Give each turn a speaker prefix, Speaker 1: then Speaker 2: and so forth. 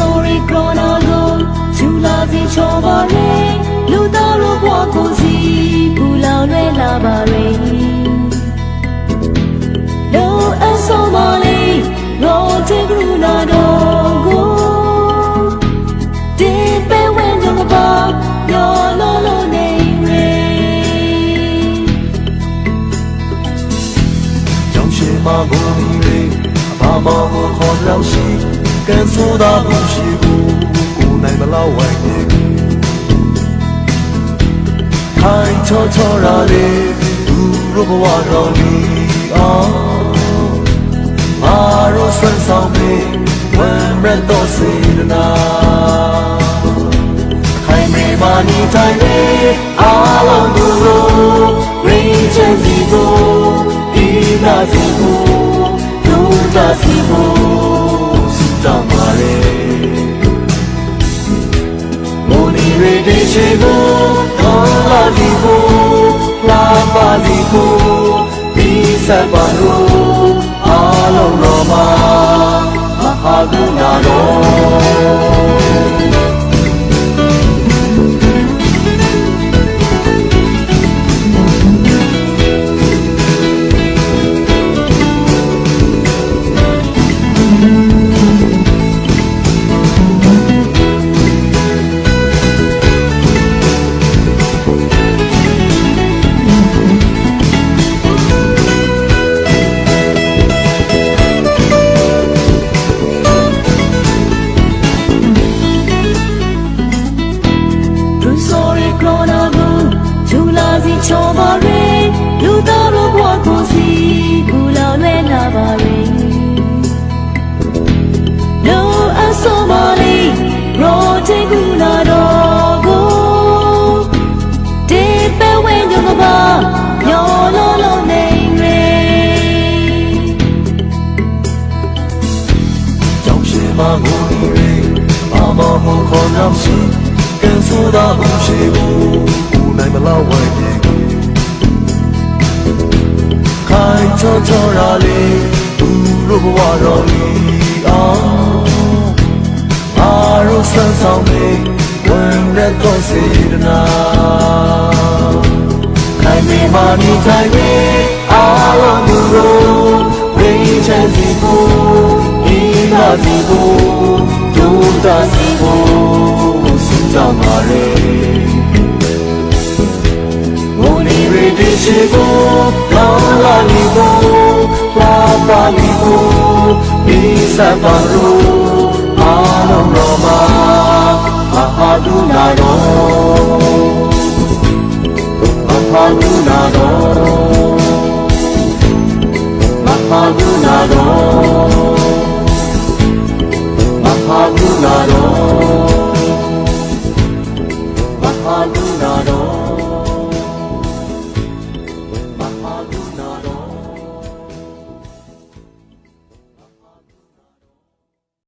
Speaker 1: ခရနာကိုဂျူလာစီချောပါလေလူသားတို့ဘဝကိုစီပူလောင်ရွယ်လာပါရေလောအဆောမလေးရောတေကရနာတော့ကိုဒီပဲဝင်ကြပါရောလောလောနေရေ
Speaker 2: ကြောင်ရှိမှကိုဒီရေအဘာမောကိုခေါ်လောက်ရှိ ကန်ဆိုတာဘူးရှိဘူးကိုနိုင်မလောက်ဝိုင်းနေခိုင်ချောချောရာလေးသူတို့ဘဝတော်ဒီအောင်မာရောဆွမ်းဆောင်မေဝမ်းရတော့စေတနာခိုင်မေမာနီတိုင်းလေးအားလုံးတို့ရင်းချင်စီကိုဒီနာစီကိုဒုတာစီကို နီရေဒီရှိကိုတော်လာဒီကို
Speaker 1: ချောပါရေလူသားတို့ဘဝကိုစီပူလောင်ရွယ်လာပါရေ No asomali rote guna dogo de pe wen yo ba yo lo lo nei re
Speaker 2: ကြောင်ရှိမှကိုဒီရေဘာမဟုခေါ်နောက်ရှိကန်ဆိုတာဘူးရှိဘူးကိုနိုင် မလောက်ဝိုင်းနေခိုင်ချောချောရာလေးသူတို့ဘဝတော်ဒီအောင်အားရဆန်းဆောင်နေဝင်ရတော့စေတနာခိုင်မေမာနီတိုင်းရေအားလုံးတို့ရင်းချင်စီကိုဒီနာစီကိုဒုတာစီကိုစုတောင်းပါလေ နီရီဒီရှိကိုလာလာလီကိုလာပါလီကိုဒီစပါရူအားလုံးတော်မှာမဟာဒုနာတော်မဟာဒုနာတော်မဟာဒုနာတော်မဟာဒုနာတော်